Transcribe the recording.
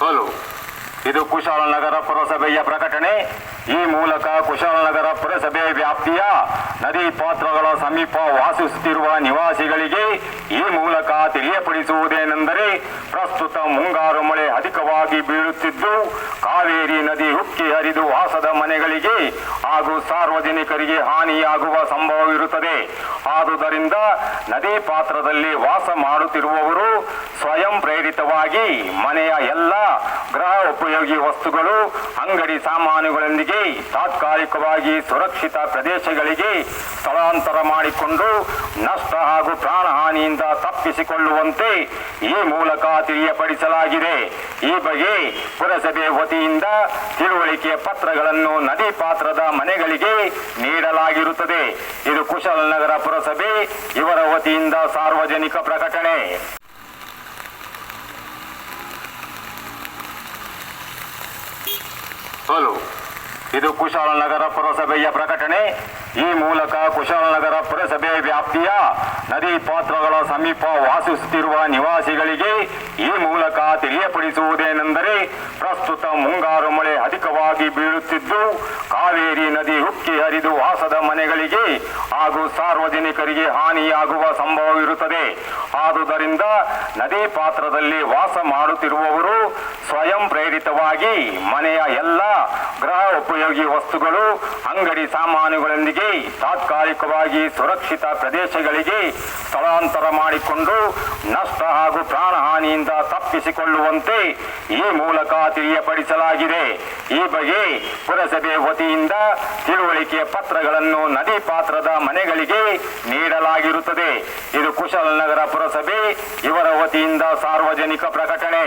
Hello ಇದು ಕುಶಾಲನಗರ ಪುರಸಭೆಯ ಪ್ರಕಟಣೆ. ಈ ಮೂಲಕ ಕುಶಾಲನಗರ ಪುರಸಭೆ ವ್ಯಾಪ್ತಿಯ ನದಿ ಪಾತ್ರಗಳ ಸಮೀಪ ವಾಸಿಸುತ್ತಿರುವ ನಿವಾಸಿಗಳಿಗೆ ಈ ಮೂಲಕ ತಿಳಿಯಪಡಿಸುವುದೇನೆಂದರೆ ಪ್ರಸ್ತುತ ಮುಂಗಾರು ಮಳೆ ಅಧಿಕವಾಗಿ ಬೀಳುತ್ತಿದ್ದು, ಕಾವೇರಿ ನದಿ ಉಕ್ಕಿ ಹರಿದು ವಾಸದ ಮನೆಗಳಿಗೆ ಹಾಗೂ ಸಾರ್ವಜನಿಕರಿಗೆ ಹಾನಿಯಾಗುವ ಸಂಭವವಿರುತ್ತದೆ. ಆದುದರಿಂದ ನದಿ ಪಾತ್ರದಲ್ಲಿ ವಾಸ ಮಾಡುತ್ತಿರುವವರು ಸ್ವಯಂ ಪ್ರೇರಿತವಾಗಿ ಮನೆಯ ಎಲ್ಲ ಗೃಹ ಉಪಯೋಗಿ ವಸ್ತುಗಳು, ಅಂಗಡಿ ಸಾಮಾನುಗಳೊಂದಿಗೆ ತಾತ್ಕಾಲಿಕವಾಗಿ ಸುರಕ್ಷಿತ ಪ್ರದೇಶಗಳಿಗೆ ಸ್ಥಳಾಂತರ ಮಾಡಿಕೊಂಡು ನಷ್ಟ ಹಾಗೂ ಪ್ರಾಣಹಾನಿಯಿಂದ ತಪ್ಪಿಸಿಕೊಳ್ಳುವಂತೆ ಈ ಮೂಲಕ ತಿಳಿಯಪಡಿಸಲಾಗಿದೆ. ಈ ಬಗ್ಗೆ ಪುರಸಭೆ ವತಿಯಿಂದ ತಿಳುವಳಿಕೆ ಪತ್ರಗಳನ್ನು ನದಿ ಪಾತ್ರದ ಮನೆಗಳಿಗೆ ನೀಡಲಾಗಿರುತ್ತದೆ. ಇದು ಕುಶಲನಗರ ಪುರಸಭೆ, ಇವರ ವತಿಯಿಂದ ಸಾರ್ವಜನಿಕ ಪ್ರಕಟಣೆ. ಹಲೋ ಇದು ಕುಶಾಲನಗರ ಪುರಸಭೆಯ ಪ್ರಕಟಣೆ. ಈ ಮೂಲಕ ಕುಶಾಲನಗರ ಪುರಸಭೆ ವ್ಯಾಪ್ತಿಯ ನದಿ ಪಾತ್ರಗಳ ಸಮೀಪ ವಾಸಿಸುತ್ತಿರುವ ನಿವಾಸಿಗಳಿಗೆ ಈ ಮೂಲಕ ತಿಳಿಯಪಡಿಸುವುದೇನೆಂದರೆ ಪ್ರಸ್ತುತ ಮುಂಗಾರು ಮಳೆ ಅಧಿಕವಾಗಿ ಬೀಳುತ್ತಿದ್ದು, ಕಾವೇರಿ ನದಿ ಉಕ್ಕಿ ಹರಿದು ವಾಸದ ಮನೆಗಳಿಗೆ ಹಾಗೂ ಸಾರ್ವಜನಿಕರಿಗೆ ಹಾನಿಯಾಗುವ ಸಂಭವವಿರುತ್ತದೆ. ಆದುದರಿಂದ ನದಿ ಪಾತ್ರದಲ್ಲಿ ವಾಸ ಮಾಡುತ್ತಿರುವವರು ಸ್ವಯಂ ಪ್ರೇರಿತವಾಗಿ ಮನೆಯ ಎಲ್ಲ ಗೃಹ ಉಪಯೋಗಿ ವಸ್ತುಗಳು, ಅಂಗಡಿ ಸಾಮಾನುಗಳೊಂದಿಗೆ ತಾತ್ಕಾಲಿಕವಾಗಿ ಸುರಕ್ಷಿತ ಪ್ರದೇಶಗಳಿಗೆ ಸ್ಥಳಾಂತರ ಮಾಡಿಕೊಂಡು ನಷ್ಟ ಹಾಗೂ ಪ್ರಾಣಹಾನಿಯಿಂದ ತಪ್ಪಿಸಿಕೊಳ್ಳುವಂತೆ ಈ ಮೂಲಕ ತಿಳಿಯಪಡಿಸಲಾಗಿದೆ. ಈ ಬಗ್ಗೆ ಪುರಸಭೆ ವತಿಯಿಂದ ತಿಳುವಳಿಕೆ ಪತ್ರಗಳನ್ನು ನದಿ ಪಾತ್ರದ ಮನೆಗಳಿಗೆ ನೀಡಲಾಗಿರುತ್ತದೆ. ಇದು ಕುಶಲನಗರ ಪುರಸಭೆ, ಇವರ ವತಿಯಿಂದ ಸಾರ್ವಜನಿಕ ಪ್ರಕಟಣೆ.